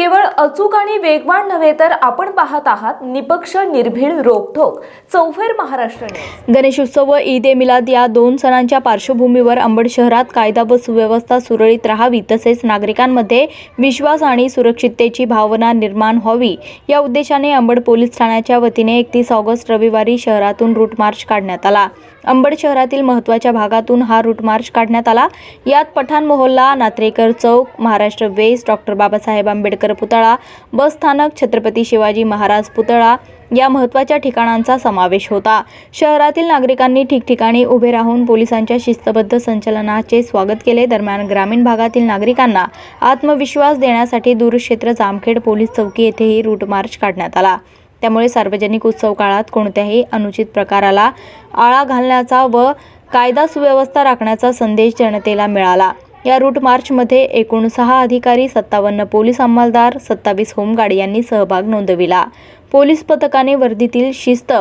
केवळ अचूक आणि वेगवान नव्हे तर आपण पाहत आहात निपक्ष निर्भीड रोखोक चौफेर महाराष्ट्र गणेशोत्सव व ईद ए मिलाद या दोन सणांच्या पार्श्वभूमीवर अंबड शहरात कायदा व सुव्यवस्था सुरळीत राहावी तसेच नागरिकांमध्ये विश्वास आणि सुरक्षिततेची भावना निर्माण व्हावी. या उद्देशाने अंबड पोलीस ठाण्याच्या वतीने एकतीस ऑगस्ट रविवारी शहरातून रूट मार्च काढण्यात आला. अंबड शहरातील महत्त्वाच्या भागातून हा रूट मार्च काढण्यात आला. यात पठाण मोहल्ला नात्रेकर चौक महाराष्ट्र वेस्ट डॉक्टर बाबासाहेब आंबेडकर पुतळा बस स्थानक छत्रपती शिवाजी महाराज पुतळा या महत्त्वाच्या ठिकाणांचा समावेश होता. शहरातील नागरिकांनी ठिकठिकाणी उभे राहून पोलिसांच्या शिस्तबद्ध संचलनाचे स्वागत केले. दरम्यान ग्रामीण भागातील नागरिकांना आत्मविश्वास देण्यासाठी दूरक्षेत्र जामखेड पोलीस चौकी येथेही रूट मार्च काढण्यात आला. त्यामुळे सार्वजनिक उत्सव काळात कोणत्याही अनुचित प्रकाराला आळा घालण्याचा व कायदा सुव्यवस्था राखण्याचा संदेश जनतेला मिळाला. या रूट मार्चमध्ये एकूण सहा अधिकारी सत्तावन्न पोलीस अंमलदार सत्तावीस होमगार्ड यांनी सहभाग नोंदविला. पोलीस पथकाने वर्दीतील शिस्त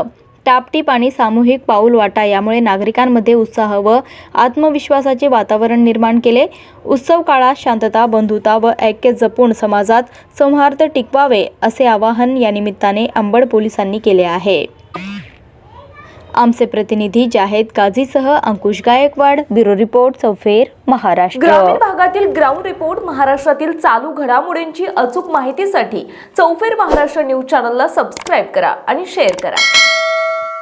टापटीप आणि सामूहिक पाऊल वाटा यामुळे नागरिकांमध्ये उत्साह व आत्मविश्वासाचे वातावरण निर्माण केले. उत्सव काळात शांतता बंधुता व ऐक्य जपून समाजात सौहार्द टिकवावे असे आवाहन या निमित्ताने अंबड पोलिसांनी केले आहे. आमचे प्रतिनिधी जाहेद काझीसह अंकुश गायकवाड ब्युरो रिपोर्ट चौफेर महाराष्ट्र. ग्रामीण भागातील ग्राउंड रिपोर्ट महाराष्ट्रातील चालू घडामोडींची अचूक माहितीसाठी चौफेर महाराष्ट्र न्यूज चॅनलला सबस्क्राईब करा आणि शेअर करा.